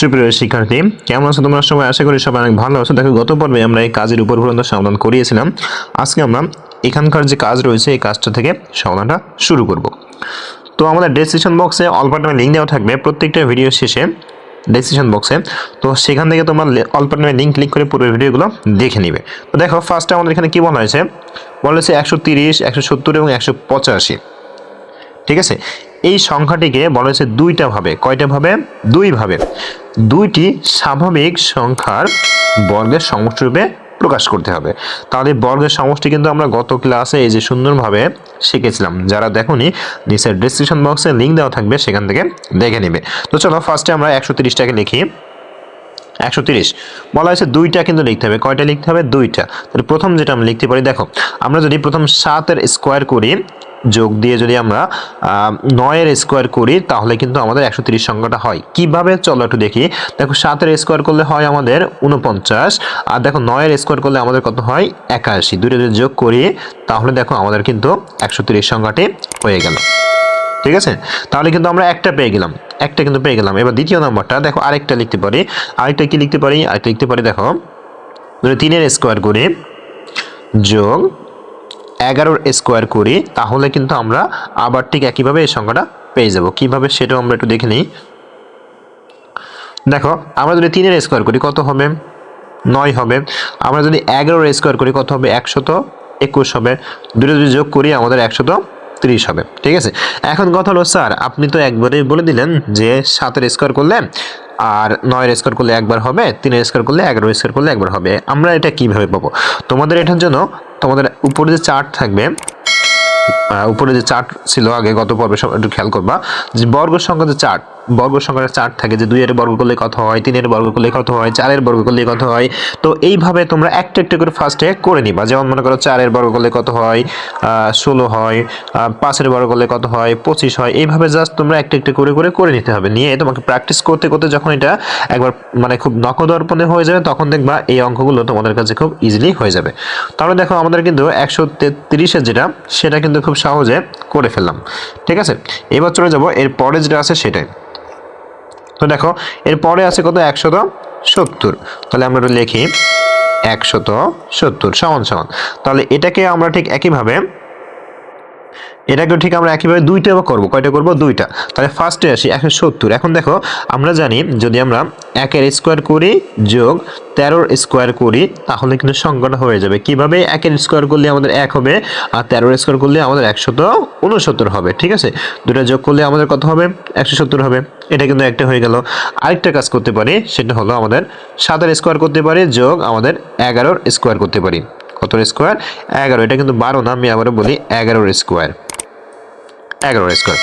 সুপ্রিয় শিক্ষার্থী, কেমন আছো তোমরা সবাই? আশা করি সবাই অনেক ভালো আছো। দেখো, গত পর্বে আমরা এই কাজের উপর পর্যন্ত সমাধান করিয়েছিলাম। আজকে আমরা এখানকার যে কাজ রয়েছে, এই কাজটা থেকে সমাধানটা শুরু করব। তো আমাদের ডেসক্রিপশন বক্সে অল্প লিঙ্ক দেওয়া থাকবে প্রত্যেকটা ভিডিও শেষে ডেসক্রিপশন বক্সে তো সেখান থেকে তোমরা অল্প লিঙ্ক ক্লিক করে পুরো ভিডিওগুলো দেখে নিবে। তো দেখো ফার্স্টে আমাদের এখানে কী বলা হয়েছে? বলা হয়েছে একশো তিরিশ, একশো সত্তর এবং একশো পঁচাশি। ঠিক আছে? এই সংখ্যাটিকে বলা হয়েছে দুইটা ভাবে। কয়টা ভাবে? দুই ভাবে। দুইটি স্বাভাবিক সংখ্যার বর্গের সমষ্টি রূপে প্রকাশ করতে হবে। তাহলে বর্গের সমষ্টি কিন্তু আমরা গত ক্লাসে এই যে সুন্দরভাবে শিখেছিলাম। যারা দেখোনি, নিচের ডিসক্রিপশন বক্সে লিঙ্ক দেওয়া থাকবে, সেখান থেকে দেখে নেবে। তো চলো ফার্স্টে আমরা একশো তিরিশটাকে লিখি। একশো তিরিশ। বলা হয়েছে দুইটা কিন্তু লিখতে হবে। কয়টা লিখতে হবে? দুইটা। তাহলে প্রথম যেটা আমরা লিখতে পারি, দেখো, আমরা যদি প্রথম সাতের স্কোয়ার করি যোগ দিয়ে যদি আমরা নয়ের স্কোয়ার করি, তাহলে কিন্তু আমাদের একশো তিরিশ সংখ্যাটা হয়। কীভাবে? চলো একটু দেখি। দেখো, সাতের স্কোয়ার করলে হয় আমাদের উনপঞ্চাশ আর দেখো, নয়ের স্কোয়ার করলে আমাদের কত হয়? একাশি। দুইটা যদি যোগ করি, তাহলে দেখো, আমাদের কিন্তু একশো তিরিশ সংখ্যাটি হয়ে গেল। ঠিক আছে? তাহলে কিন্তু আমরা একটা পেয়ে গেলাম। একটা কিন্তু পেয়ে গেলাম। এবার দ্বিতীয় নম্বরটা, দেখো, আরেকটা লিখতে পারি। আরেকটা কি লিখতে পারি? আরেকটা লিখতে পারি, দেখো তিনের স্কোয়ার করি যোগ এগারোর স্কোয়ার করি, তাহলে কিন্তু আমরা আবার ঠিক একইভাবে এই সংখ্যাটা পেয়ে যাব। কীভাবে সেটাও আমরা একটু দেখে নিই। দেখো, আমরা যদি তিনের স্কোয়ার করি, কত হবে? নয় হবে। আমরা যদি এগারোর স্কোয়ার করি, কত হবে? একশত একুশ হবে। দুটো যদি যোগ করি, আমাদের একশত ত্রিশ হবে। ঠিক আছে? এখন কথা হলো, স্যার, আপনি তো একবারেই বলে দিলেন যে সাতের স্কোয়ার করলে আর নয়ের স্কোয়ার করলে একবার হবে, তিনের স্কোয়ার করলে এগারোর স্কোয়ার করলে একবার হবে। আমরা এটা কীভাবে পাবো? তোমাদের এটার জন্য তোমাদের উপরে যে চার্ট থাকবে উপরে যে চার্ট ছিল আগে গত পর্বে সব একটু খেয়াল করবা, যে বর্গ সংখ্যা যে চার্ট, বর্গ সংখ্যার চার্ট থাকে যে দুইয়ের বর্গ করলে কত হয়, তিনের বর্গ করলে কত হয়, চারের বর্গ করলে কত হয়, তো এইভাবে তোমরা একটা একটা করে ফার্স্টে করে নিবা। যেমন মনে করো চারের বর্গ করলে কত হয় ষোলো হয় পাঁচের বর্গ করলে কত হয়, পঁচিশ হয়, এইভাবে জাস্ট তোমরা একটা একটা করে করে করে নিতে হবে। নিয়ে তোমাকে প্র্যাকটিস করতে করতে যখন এটা একবার মানে খুব নকদর্পণে হয়ে যাবে, তখন দেখবা এই অঙ্কগুলো তোমাদের কাছে খুব ইজিলি হয়ে যাবে। তাহলে দেখো আমাদের কিন্তু একশো তেত্রিশের যেটা, সেটা কিন্তু খুব সহজে করে ফেললাম। ঠিক আছে? এবার চলে যাব, এর পরে যেটা আছে সেটাই। তো দেখো, এর পরে আছে কত? একশত সত্তর। তাহলে আমরা লিখি, একশত সত্তর, সমান সমান। তাহলে এটাকে আমরা ঠিক একইভাবে এটাকেও ঠিক আমরা একইভাবে দুইটা করব। কয়টা করব? দুইটা। তাহলে ফার্স্টে আসি একশো সত্তর। এখন দেখো, আমরা জানি যদি আমরা একের স্কোয়ার করি যোগ তেরোর স্কোয়ার করি, তাহলে কিন্তু সংখ্যাটা হয়ে যাবে। কীভাবে একের স্কোয়ার করলে আমাদের এক হবে, আর তেরোর স্কোয়ার করলে আমাদের একশত উনসত্তর হবে, ঠিক আছে? দুটা যোগ করলে আমাদের কত হবে? একশো সত্তর হবে। এটা কিন্তু একটা হয়ে গেল। আরেকটা কাজ করতে পারি, সেটা হলো আমাদের সাতের স্কোয়ার করতে পারি, যোগ আমাদের এগারোর স্কোয়ার করতে পারি। কত স্কোয়ার এগারো। এটা কিন্তু বারো না, আমি আবারও বলি এগারোর স্কোয়ার এগারো স্কোয়ার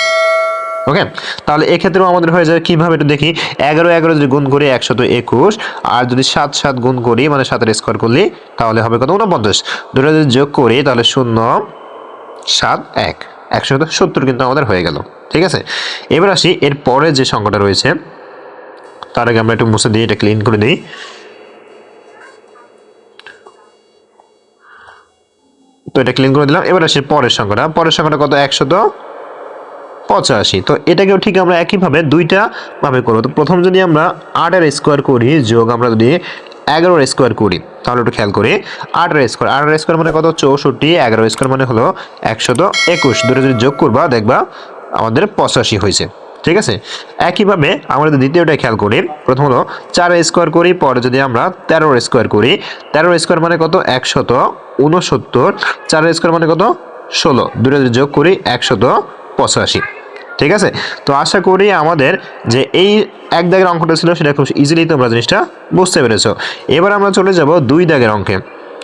ওকে তাহলে এক্ষেত্রেও আমাদের হয়ে যাবে কীভাবে একটু দেখি। এগারো এগারো যদি গুণ করি একশত একুশ। আর যদি সাত সাত গুণ করি মানে সাতের স্কোয়ার করলি, তাহলে হবে কত? উনপঞ্চাশ দুটো যদি যোগ করি, তাহলে শূন্য, সাত, এক। একশত সত্তর কিন্তু আমাদের হয়ে গেল। ঠিক আছে? এবার আসি, এর পরে যে সংখ্যাটা রয়েছে, তার আগে আমরা একটু মুছে দিয়ে এটা ক্লিন করে দিই তো এটা ক্লিন করে দিলাম। এবার আসি পরের সংখ্যাটা। পরের সংখ্যাটা কত? একশত পঁচাশি। তো এটাকেও ঠিক আমরা একইভাবে দুইটা ভাবে করব। তো প্রথম যদি আমরা আটের স্কোয়ার করি, যোগ আমরা যদি এগারোর স্কোয়ার করি, তাহলে একটু খেয়াল করি আটের স্কোয়ার আটের স্কোয়ার মানে কত? চৌষট্টি। এগারো স্কোয়ার মানে হলো একশত একুশ। দুটো যদি যোগ করবা, দেখবা আমাদের পঁচাশি হয়েছে। ঠিক আছে? একইভাবে আমরা যদি দ্বিতীয়টা খেয়াল করি, প্রথম হলো চার স্কোয়ার করি, পরে যদি আমরা তেরোর স্কোয়ার করি তেরোর স্কোয়ার মানে কত? একশত উনসত্তর। চারের স্কোয়ার মানে কত? ষোলো। দুটো যদি যোগ করি, একশত পঁচাশি। ঠিক আছে? তো আশা করি আমাদের যে এই এক দাগের অঙ্কটা ছিল সেটা খুব ইজিলি তোমরা জিনিসটা বুঝতে পেরেছ। এবার আমরা চলে যাব দুই দাগের অঙ্কে।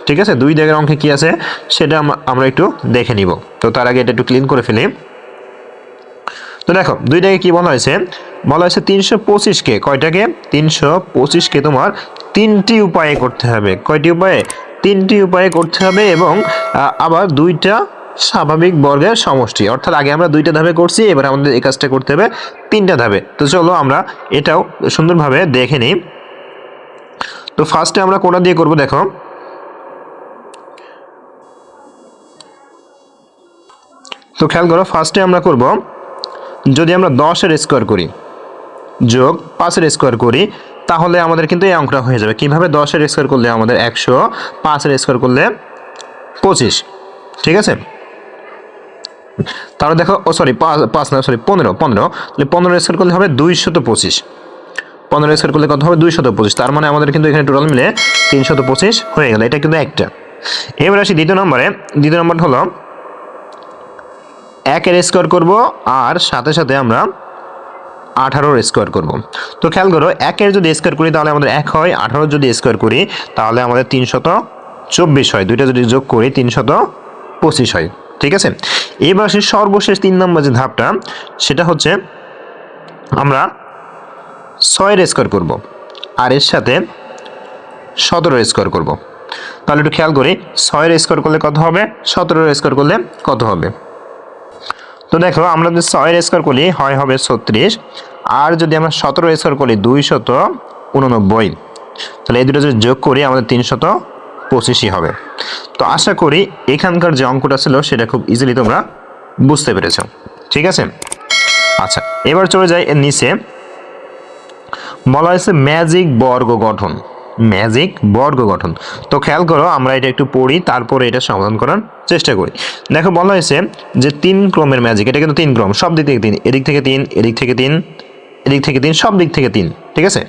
ঠিক আছে? দুই দাগের অঙ্কে কি আছে? সেটা আমরা- একটু দেখে নিব। তো তার আগে এটা একটু ক্লিন করে ফেলি। তো দেখো, দুই দাগে কি বলা হয়েছে? বলা হয়েছে তিনশো পঁচিশকে। কয়টাকে? তিনশো পঁচিশকে তোমার তিনটি উপায়ে করতে হবে। কয়টি উপায়ে? তিনটি উপায়ে করতে হবে এবং আবার দুইটা স্বাভাবিক বর্গের সমষ্টি। অর্থাৎ আগে আমরা দুইটা ধাপে করছি, এবার আমাদের এই কাজটা করতে হবে তিনটা ধাপে। তো চলো আমরা এটাও সুন্দরভাবে দেখে নিই। তো ফার্স্টে আমরা কোনটা দিয়ে করব দেখো। তো খেয়াল করো ফার্স্টে আমরা করব, যদি আমরা দশের স্কোয়ার করি, যোগ পাঁচের স্কোয়ার করি, তাহলে আমাদের কিন্তু এই অঙ্কটা হয়ে যাবে। কীভাবে দশের স্কোয়ার করলে আমাদের একশো, পাঁচের স্কোয়ার করলে পঁচিশ? ঠিক আছে? তাহলে দেখো, ও সরি পাঁচ না সরি পনেরো পনেরো। তাহলে পনেরো স্কোয়ার করলে হবে দুইশত পঁচিশ। পনেরো স্কোয়ার করলে কত হবে? দুইশত পঁচিশ। তার মানে আমাদের কিন্তু এখানে টোটাল মিলে তিনশত পঁচিশ হয়ে গেল। এটা কিন্তু একটা। এবার আসি দ্বিতীয় নম্বরে। দ্বিতীয় নম্বর হলো, একের স্কোয়ার করব আর সাথে সাথে আমরা আঠারোর স্কোয়ার করব। তো খেয়াল করো, একের যদি স্কোয়ার করি, তাহলে আমাদের এক হয়। আঠারো যদি স্কোয়ার করি, তাহলে আমাদের তিনশত চব্বিশ হয়। দুইটা যদি যোগ করি, তিনশত পঁচিশ হয়। ঠিক আছে? এবার আসি সর্বশেষ তিন নম্বর যে ধাপটা, সেটা হচ্ছে আমরা ছয়ের স্কোয়ার করব আর এর সাথে সতেরোর স্কোয়ার করব। তাহলে একটু খেয়াল করি, ছয়ের স্কোয়ার করলে কত হবে? সতেরোর স্কোয়ার করলে কত হবে? তো দেখো, আমরা যদি ছয়ের স্কোয়ার করি, হয় হবে ছত্রিশ, আর যদি আমরা সতেরো স্কোয়ার করি দুইশত উননব্বই, তাহলে এই দুটো যদি যোগ করি, আমাদের তিনশত পঁচিশই হবে। তো আশা করি এখানকার যে অঙ্কটা ছিল সেটা খুব ইজিলি তোমরা বুঝতে পেরেছ। ঠিক আছে? আচ্ছা এবার চলে যাই এর নিচে। বলা হয়েছে ম্যাজিক বর্গ গঠন। ম্যাজিক বর্গ গঠন। তো খেয়াল করো, আমরা এটা একটু পড়ি, তারপরে এটা সমাধান করার চেষ্টা করি। দেখো, বলা হয়েছে যে তিন ক্রমের ম্যাজিক এটা কিন্তু তিন ক্রম, সব দিক থেকে তিন, এদিক থেকে তিন, এদিক থেকে তিন, এদিক থেকে তিন, সব দিক থেকে তিন। ঠিক আছে?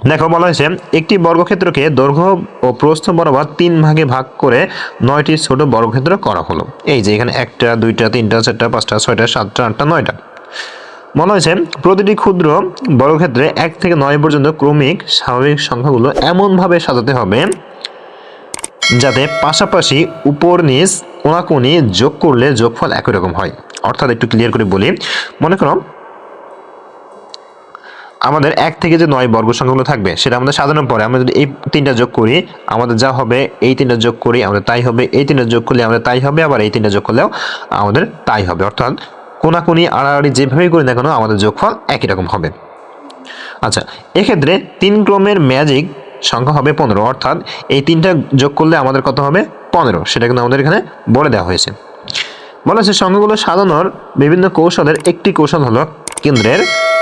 দেখো, বলা হয়েছে, একটি বর্গক্ষেত্রকে দৈর্ঘ্য ও প্রস্থ বরাবর তিন ভাগে ভাগ করে নয়টি ছোট বর্গক্ষেত্র করা হলো। এই যে, এখানে একটা, দুইটা, তিনটা, চারটা, পাঁচটা, ছয়টা, সাতটা, আটটা, নয়টা। মনে হয়েছে, প্রতিটি ক্ষুদ্র বর্গক্ষেত্রে এক থেকে নয় পর্যন্ত ক্রমিক স্বাভাবিক সংখ্যাগুলো এমনভাবে সাজাতে হবে যাতে পাশাপাশি উপর নিচ কোনাকুনি যোগ করলে যোগফল একই রকম হয়। অর্থাৎ একটু ক্লিয়ার করে বলি, মনে করো আমাদের এক থেকে যে নয় বর্গ সংখ্যাগুলো থাকবে, সেটা আমাদের সাজানোর পরে আমরা যদি এই তিনটা যোগ করি, আমাদের যা হবে এই তিনটা যোগ করি, আমাদের তাই হবে, এই তিনটা যোগ করলে আমাদের তাই হবে, আবার এই তিনটা যোগ করলেও আমাদের তাই হবে। অর্থাৎ কোনাকুনি আড়াআড়ি যেভাবেই করি না কেন, আমাদের যোগফল একই রকম হবে। আচ্ছা এক্ষেত্রে তিন ক্রমের ম্যাজিক সংখ্যা হবে পনেরো, অর্থাৎ এই তিনটা যোগ করলে আমাদের কত হবে? পনেরো, সেটা কিন্তু আমাদের এখানে বলে দেওয়া হয়েছে। বলা হচ্ছে সংখ্যাগুলো সাজানোর বিভিন্ন কৌশলের একটি কৌশল হলো কেন্দ্রের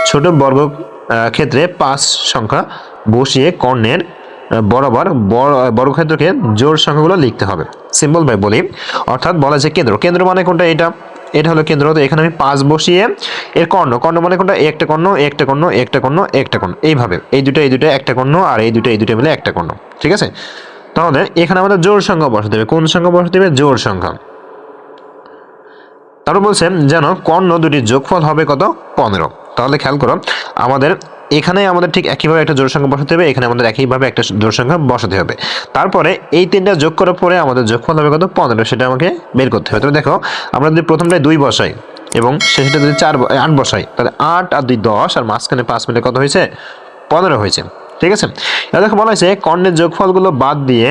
ছোট বর্গ ক্ষেত্রে পাঁচ সংখ্যা বসিয়ে কর্ণের বরাবর বর্গক্ষেত্রকে জোর সংখ্যাগুলো লিখতে হবে। সিম্পল ভাই বলি। অর্থাৎ বলা যায় কেন্দ্র। কেন্দ্র মানে কোনটা? এটা। এটা হলো কেন্দ্র। তো এখানে আমি পাঁচ বসিয়ে এর কর্ণ। কর্ণ মানে কোনটা? একটা কর্ণ একটা কর্ণ একটা কর্ণ একটা কর্ণ। এইভাবে। এই দুটো এই দুটো, একটা কর্ণ আর এই দুটো এই দুটো মিলে একটা কর্ণ। ঠিক আছে? তাহলে এখানে আমাদের জোর সংখ্যা বসাতে হবে। কোন সংখ্যা বসাতে হবে? জোর সংখ্যা। তারপর বলছেন যেন কর্ণ দুটির যোগফল হবে কত? পনেরো। তাহলে খেয়াল করো, আমাদের এখানে আমাদের ঠিক একইভাবে একটা জোড় সংখ্যা বসাতে হবে, এখানে আমাদের একইভাবে একটা জোড় সংখ্যা বসাতে হবে। তারপরে এই তিনটা যোগ করার পরে আমাদের যোগফল হবে কত? পনেরো, সেটা আমাকে বের করতে হবে। তবে দেখো, আমরা যদি প্রথমটায় দুই বসাই এবং শেষটা যদি চার আট বসাই, তাহলে আট আর দুই দশ, আর মাঝখানে পাঁচ মিলে কত হয়েছে? পনেরো হয়েছে। ঠিক আছে? দেখো বলা হয়েছে, কর্ণের যোগফলগুলো বাদ দিয়ে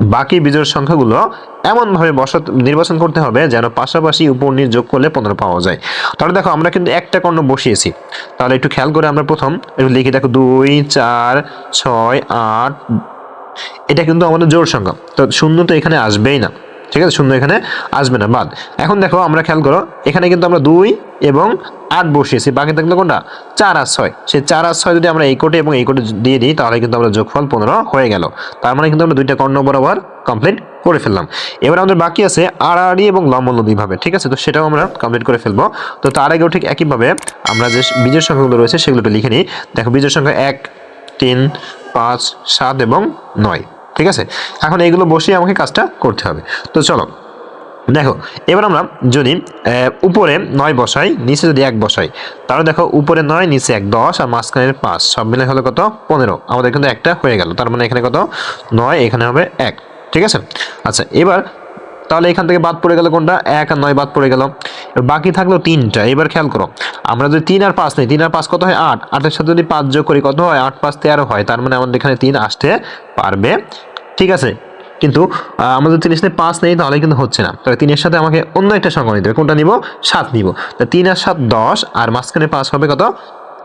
বাকি বিজোড় সংখ্যাগুলো এমনভাবে বসত নির্বাচন করতে হবে যেন পাশাপাশি উপর নিচ যোগ করলে পনেরো পাওয়া যায়। তাহলে দেখো, আমরা কিন্তু একটা কর্ণ বসিয়েছি। তাহলে একটু খেয়াল করে আমরা প্রথম একটু লিখে, দেখো, দুই, চার, ছয়, আট, এটা কিন্তু আমাদের জোর সংখ্যা। তো শূন্য তো এখানে আসবেই না। ঠিক আছে? শূন্য এখানে আসবে না। বাদ। এখন দেখো, আমরা খেয়াল করো, এখানে কিন্তু আমরা দুই এবং আট বসিয়েছি। বাকি থাকল কোনটা? চার আর ছয়। সেই চার আর ছয় যদি আমরা এই কোটে এবং এই কোটে দিয়ে দিই, তাহলে কিন্তু আমরা যোগফল পনেরো হয়ে গেল। তার মানে কিন্তু আমরা দুইটা কর্ণ বরাবর কমপ্লিট করে ফেললাম। এবার আমাদের বাকি আছে আড়াআড়ি এবং লম্বন দুইভাবে, ঠিক আছে? তো সেটাও আমরা কমপ্লিট করে ফেলব। তো তার আগেও ঠিক একইভাবে আমরা যে বীজের সংখ্যাগুলো রয়েছে সেগুলো লিখে নিই। দেখো, বীজের সংখ্যা এক, তিন, পাঁচ, সাত এবং নয়। ঠিক আছে? এখন এইগুলো বসিয়ে আমাকে কাজটা করতে হবে। তো চলো, দেখো, এবার আমরা যদি উপরে নয় বসাই, নিচে যদি এক বসাই, তাহলে দেখো উপরে নয়, নিচে এক, দশ, আর মাঝখানের পাঁচ, সব মিলে হলো কত? পনেরো। আমাদের কিন্তু একটা হয়ে গেল, তার মানে এখানে কত? নয়, এখানে হবে এক, ঠিক আছে? আচ্ছা এবার তাহলে এখান থেকে বাদ পড়ে গেল কোনটা? এক আর নয় বাদ পড়ে গেল। বাকি থাকল তিনটা। এবার খেয়াল করো, আমরা যদি তিন আর পাঁচ নেই, তিন আর পাঁচ কত হয়? আট। আটের সাথে যদি পাঁচ যোগ করি, কত হয়? আট পাঁচ তেরো হয়। তার মানে আমাদের এখানে তিন আসতে পারবে। ঠিক আছে? কিন্তু আমাদের তিনের সাথে পাঁচ নেই, তাহলে কিন্তু হচ্ছে না। তাহলে তিনের সাথে আমাকে অন্য একটা সংখ্যা নিতে হবে। কোনটা নিব? সাত নিব। তা তিন আর সাত দশ, আর মাঝখানে পাঁচ হবে কত?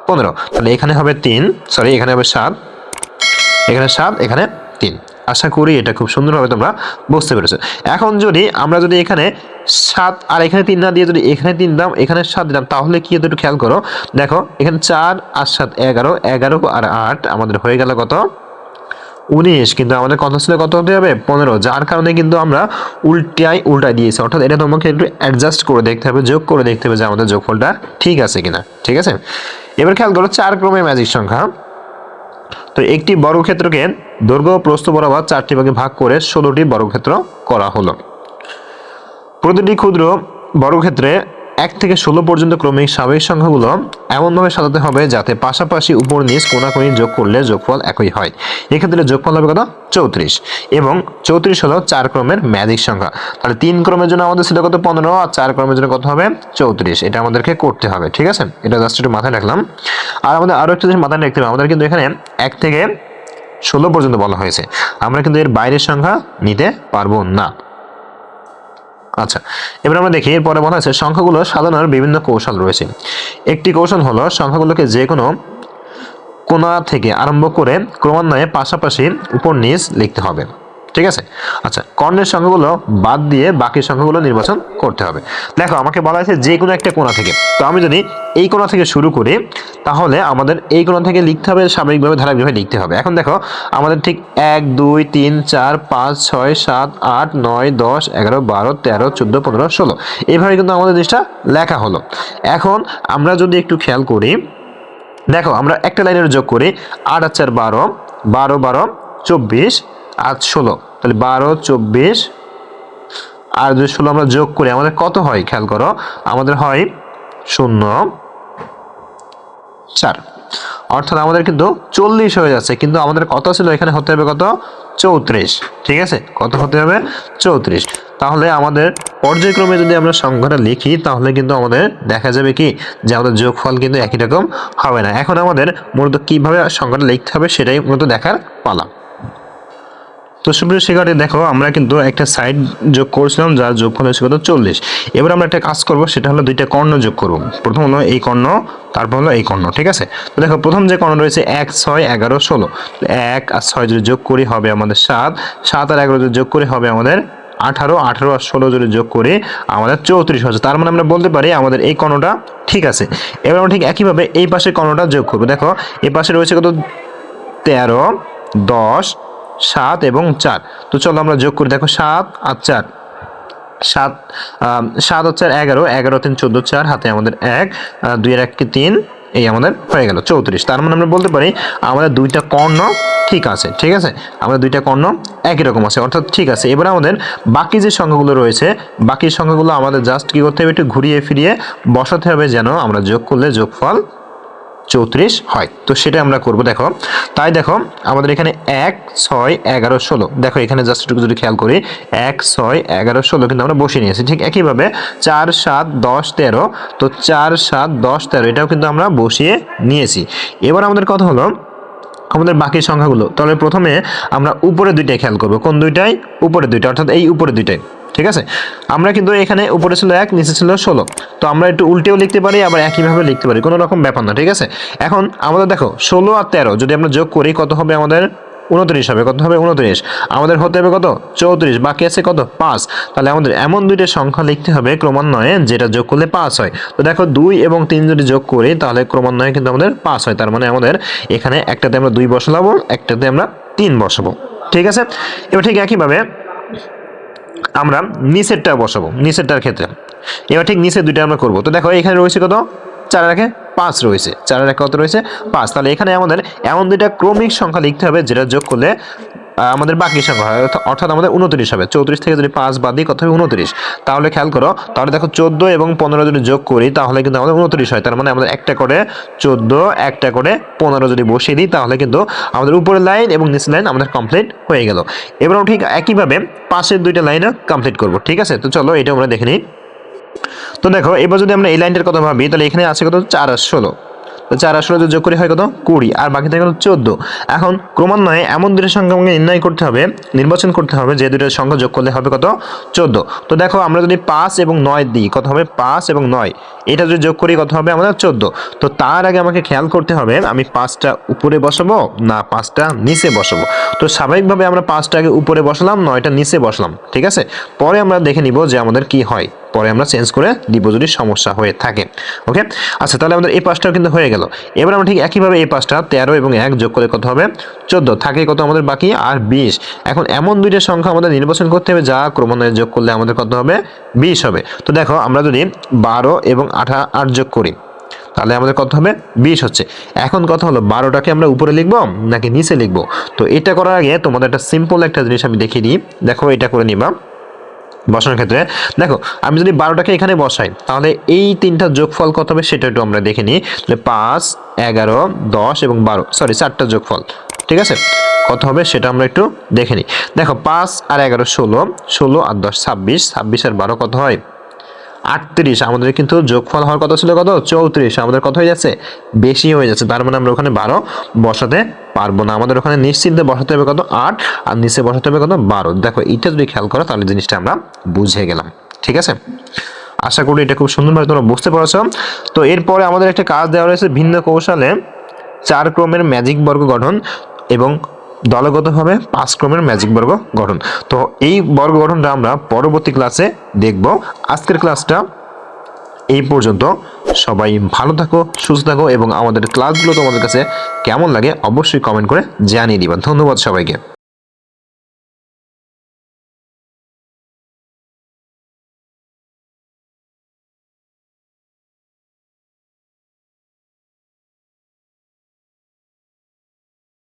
পনেরো। তাহলে এখানে হবে তিন। সরি, এখানে হবে সাত। এখানে সাত, এখানে তিন। আশা করি এটা খুব সুন্দরভাবে তোমরা বুঝতে পেরেছ। এখন যদি আমরা যদি এখানে সাত আর এখানে তিন না দিয়ে যদি এখানে তিন দাম এখানে সাত দিলাম, তাহলে কি একটু খেয়াল করো? দেখো, এখানে চার আর সাত এগারো এগারো আর আট আমাদের হয়ে গেল কত? উনিশ, কিন্তু আমাদের কথা ছিল কত হতে হবে? পনেরো, যার কারণে কিন্তু আমরা উল্টাই উল্টাই দিয়েছি। অর্থাৎ এটা তোমাকে একটু অ্যাডজাস্ট করে দেখতে হবে, যোগ করে দেখতে হবে যে আমাদের যোগফলটা ঠিক আছে কিনা। ঠিক আছে? এবার খেয়াল করো, চার ক্রমে ম্যাজিক সংখ্যা। তো একটি বর্গক্ষেত্রকে দৈর্ঘ্য প্রস্থ বরাবর চারটি ভাগে ভাগ করে ষোলোটি বর্গক্ষেত্র করা হলো। প্রতিটি ক্ষুদ্র বর্গক্ষেত্রে এক থেকে ষোলো পর্যন্ত ক্রমিক স্বাভাবিক সংখ্যাগুলো এমনভাবে সাজাতে হবে যাতে পাশাপাশি উপর নিচ কোনাকুনি যোগ করলে যোগফল একই হয়। এক্ষেত্রে যোগফল হবে কত? চৌত্রিশ। এবং চৌত্রিশ হলো চার ক্রমের ম্যাজিক সংখ্যা। তাহলে তিন ক্রমের জন্য আমাদের ছিল কত? পনেরো। আর চার ক্রমের জন্য কত হবে? চৌত্রিশ। এটা আমাদেরকে করতে হবে, ঠিক আছে? এটা জাস্ট একটু মাথায় রাখলাম। আর আমাদের আরও একটা জিনিস মাথায় রাখতে হবে। আমাদের কিন্তু এখানে এক থেকে ষোলো পর্যন্ত বলা হয়েছে। আমরা কিন্তু এর বাইরের সংখ্যা নিতে পারব না। আচ্ছা এবার আমরা দেখি, এরপরে বলা আছে সংখ্যাগুলো সাজানোর বিভিন্ন কৌশল রয়েছে। একটি কৌশল হলো সংখ্যাগুলোকে যে কোনো কোনা থেকে আরম্ভ করে ক্রমান্বয়ে পাশাপাশি উপর নিচ লিখতে হবে। ঠিক আছে? আচ্ছা কর্ণের সংখ্যাগুলো বাদ দিয়ে বাকি সংখ্যাগুলো নির্বাচন করতে হবে। দেখো, আমাকে বলা হয়েছে যে কোনো একটা কোণা থেকে। তো আমি যদি এই কোণা থেকে শুরু করি, তাহলে আমাদের এই কোণা থেকে লিখতে হবে স্বাভাবিকভাবে ধারাবাহিকভাবে লিখতে হবে। এখন দেখো, আমাদের ঠিক এক, দুই, তিন, চার, পাঁচ, ছয়, সাত, আট, নয়, দশ, এগারো, বারো, তেরো, চোদ্দ, পনেরো, ষোলো। এইভাবে কিন্তু আমাদের জিনিসটা লেখা হলো। এখন আমরা যদি একটু খেয়াল করি, দেখো, আমরা একটা লাইনের যোগ করি, আট আর চার বারো বারো বারো, চব্বিশ আট ষোলো। তাহলে বারো, চব্বিশ আর যদি ষোলো আমরা যোগ করি, আমাদের কত হয়? খেয়াল করো, আমাদের হয় শূন্য চার। অর্থাৎ আমাদের কিন্তু চল্লিশ হয়ে যাচ্ছে, কিন্তু আমাদের কত ছিল? এখানে হতে হবে কত? চৌত্রিশ। ঠিক আছে? কত হতে হবে? চৌত্রিশ। তাহলে আমাদের পর্যায়ক্রমে যদি আমরা সংখ্যাটা লিখি, তাহলে কিন্তু আমাদের দেখা যাবে কি? যে আমাদের যোগফল কিন্তু একই রকম হবে না। এখন আমাদের মূলত কীভাবে সংখ্যাটা লিখতে হবে, সেটাই মূলত দেখার পালা। তো সুপ্রিয় শিক্ষার্থী, দেখো, আমরা কিন্তু একটা সাইড যোগ করছিলাম, যার যোগফল হচ্ছে কত? চল্লিশ। এবার আমরা একটা কাজ করব, সেটা হলো দুইটা কর্ণ যোগ করব। প্রথম হলো এই কর্ণ, তারপর হলো এই কর্ণ, ঠিক আছে? তো দেখো, প্রথম যে কর্ণ রয়েছে, এক, ছয়, এগারো, ষোলো। এক আর ছয় যদি যোগ করি হবে আমাদের সাত। সাত আর এগারো যদি যোগ করি হবে আমাদের আঠারো। আঠারো আর ষোলো যদি যোগ করি আমাদের চৌত্রিশ হচ্ছে তার মানে আমরা বলতে পারি আমাদের এই কর্ণটা ঠিক আছে। এবার আমরা ঠিক একইভাবে এই পাশের কর্ণটা যোগ করব। দেখো এই পাশে রয়েছে কত? তেরো, দশ সাত এবং চার। তো চলো আমরা যোগ করি। দেখো সাত আর চার। সাত সাত আর চার এগারো। এগারো তিন, চোদ্দ, চার। হাতে আমাদের এক দুই এক তিন। এই আমাদের হয়ে গেল। চৌত্রিশ। তার মানে আমরা বলতে পারি আমাদের দুইটা কর্ণ ঠিক আছে ঠিক আছে? আমাদের দুইটা কর্ণ একই রকম আছে। অর্থাৎ ঠিক আছে। এবার আমাদের বাকি যে সংখ্যাগুলো রয়েছে, বাকি সংখ্যাগুলো আমাদের জাস্ট কী করতে হবে? একটু ঘুরিয়ে ফিরিয়ে বসাতে হবে যেন আমরা যোগ করলে যোগফল চৌত্রিশ হয়। তো সেটা আমরা করব, দেখো। তাই দেখো, আমাদের এখানে এক, ছয়, এগারো, ষোলো। দেখো, এখানে জাস্ট একটু যদি খেয়াল করি, এক, ছয়, এগারো, ষোলো কিন্তু আমরা বসিয়ে নিয়েছি। ঠিক একইভাবে চার, সাত, দশ, তেরো। তো চার, সাত, দশ, তেরো, এটাও কিন্তু আমরা বসিয়ে নিয়েছি। এবার আমাদের কথা হলো, আমাদের বাকি সংখ্যাগুলো। তাহলে প্রথমে আমরা উপরে দুইটাই খেয়াল করব। কোন দুইটাই উপরে দুইটা অর্থাৎ এই উপরে দুইটাই ঠিক আছে? আমরা কিন্তু এখানে উপরে ছিল এক, নিচে ছিল ষোলো। তো আমরা একটু উল্টেও লিখতে পারি, আবার একইভাবে লিখতে পারি, কোনো রকম ব্যাপার না, ঠিক আছে? এখন আমাদের দেখো, ষোলো আর তেরো, যদি আমরা যোগ করি, কত হবে আমাদের? উনত্রিশ হবে, কত হবে? উনত্রিশ। আমাদের হতে হবে কত? চৌত্রিশ। বাকি আছে কত? পাঁচ। তাহলে আমাদের এমন দুইটা সংখ্যা লিখতে হবে ক্রমান্বয়ে, যেটা যোগ করলে পাঁচ হয়। তো দেখো, দুই এবং তিন যদি যোগ করি, তাহলে ক্রমান্বয়ে কিন্তু আমাদের পাঁচ হয়। তার মানে আমাদের এখানে একটাতে আমরা দুই বসাবো, একটাতে আমরা তিন বসাবো। ঠিক আছে? এবার ঠিক একইভাবে আমরা নিচেরটা বসাবো, নিচেরটার ক্ষেত্রে। এবার ঠিক নিচের দুইটা আমরা করব। তো দেখো, এখানে রয়েছে কত? চার রাখে পাঁচ রয়েছে। চার রাখে কত রয়েছে? পাঁচ। তাহলে এখানে আমাদের এমন দুইটা ক্রমিক সংখ্যা লিখতে হবে, যেটা যোগ করলে আমাদের বাকি সংখ্যা হয় অর্থাৎ- আমাদের উনত্রিশ হবে। চৌত্রিশ থেকে যদি পাঁচ বাদ দিই কত হবে উনত্রিশ। তাহলে খেয়াল করো, তাহলে দেখো চোদ্দ এবং পনেরো যদি যোগ করি, তাহলে কিন্তু আমাদের উনত্রিশ হয়। তার মানে আমাদের একটা করে চোদ্দ, একটা করে পনেরো যদি বসিয়ে দিই, তাহলে কিন্তু আমাদের উপরের লাইন এবং নিচের লাইন আমাদের কমপ্লিট হয়ে গেল। এবারও ঠিক একইভাবে পাশের দুইটা লাইনও কমপ্লিট করব, ঠিক আছে? তো চলো এটা আমরা দেখে নিই। তো দেখো, এবার যদি আমরা এই লাইনটার কথা ভাবি, তাহলে এখানে আছে কত? চার ষোলো। চার যদি যোগ করি হয় কত? কুড়ি। আর বাকি থাকে চোদ্দ। এখন ক্রমান্বয়ে এমন দুটো সংখ্যা আমাকে নির্ণয় করতে হবে, নির্বাচন করতে হবে, যে দুটো সংখ্যা যোগ করলে হবে কত? চোদ্দ। তো দেখো আমরা যদি পাঁচ এবং নয় দিই, কত হবে? পাঁচ এবং নয়। এটা যদি যোগ করি, কত হবে? আমাদের চোদ্দ। তো তার আগে আমাকে খেয়াল করতে হবে, আমি পাঁচটা উপরে বসাবো না পাঁচটা নিচে বসাবো। তো স্বাভাবিকভাবে আমরা পাঁচটা আগে উপরে বসালাম, নয়টা নিচে বসলাম, ঠিক আছে? পরে আমরা দেখে নিব যে আমাদের কি হয়। পরে আমরা চেঞ্জ করে দিব যদি সমস্যা হয়ে থাকে। ওকে আচ্ছা তাহলে আমাদের এই পাঁচটাও কিন্তু হয়ে গেল। এবার আমরা ঠিক একইভাবে এই পাঁচটা তেরো এবং এক যোগ করে কত হবে? চোদ্দ। থাকে কত আমাদের বাকি? আর বিশ। এখন এমন দুইটা সংখ্যা আমাদের নির্বাচন করতে হবে, যা ক্রমান্বয়ে যোগ করলে আমাদের কত হবে? বিশ হবে। তো দেখো, আমরা যদি বারো এবং আঠা, আট যোগ করি, তাহলে আমাদের কত হবে? বিশ হচ্ছে। এখন কথা হলো, বারোটাকে আমরা উপরে লিখব নাকি নিচে লিখব? তো এটা করার আগে তোমাদের একটা সিম্পল একটা জিনিস আমি দেখিয়ে দিই। দেখো, এটা করে নিবা। বসানোর ক্ষেত্রে। দেখো, আমি যদি বারোটাকে এখানে বসাই, তাহলে এই তিনটা যোগফল কত হবে সেটা একটু আমরা দেখে নিই। তাহলে পাঁচ, এগারো, দশ এবং বারো সরি চারটা যোগফল, ঠিক আছে? কত হবে সেটা আমরা একটু দেখে নিই। দেখো, পাঁচ আর এগারো ষোলো ষোলো আর দশ ছাব্বিশ ছাব্বিশ আর বারো কত হয়? আটত্রিশ, আমাদের কিন্তু যোগফল হওয়ার কথা ছিল কত? চৌত্রিশ, আমাদের কত হয়ে যাচ্ছে? বেশি হয়ে যাচ্ছে, তার মানে আমরা ওখানে বারো বসাতে পারব না। আমাদের ওখানে নিশ্চিন্তে বসাতে হবে কত? আট, আর নিচে বসাতে হবে কত? বারো। দেখো এইটা যদি খেয়াল করো, তাহলে জিনিসটা আমরা বুঝে গেলাম। ঠিক আছে? আশা করি এটা খুব সুন্দরভাবে তোমরা বুঝতে পারছ। তো এরপরে আমাদের একটা কাজ দেওয়া রয়েছে ভিন্ন কৌশলে চার ক্রমের ম্যাজিক বর্গ গঠন এবং দলগতভাবে পাঁচ ক্রমের ম্যাজিক বর্গ গঠন। তো এই বর্গ গঠনটা আমরা পরবর্তী ক্লাসে দেখব। আজকের ক্লাসটা এই পর্যন্ত। সবাই ভালো থাকো, সুস্থ থাকো এবং আমাদের ক্লাসগুলো তোমাদের কাছে কেমন লাগে অবশ্যই কমেন্ট করে জানিয়ে দিবেন ধন্যবাদ সবাইকে।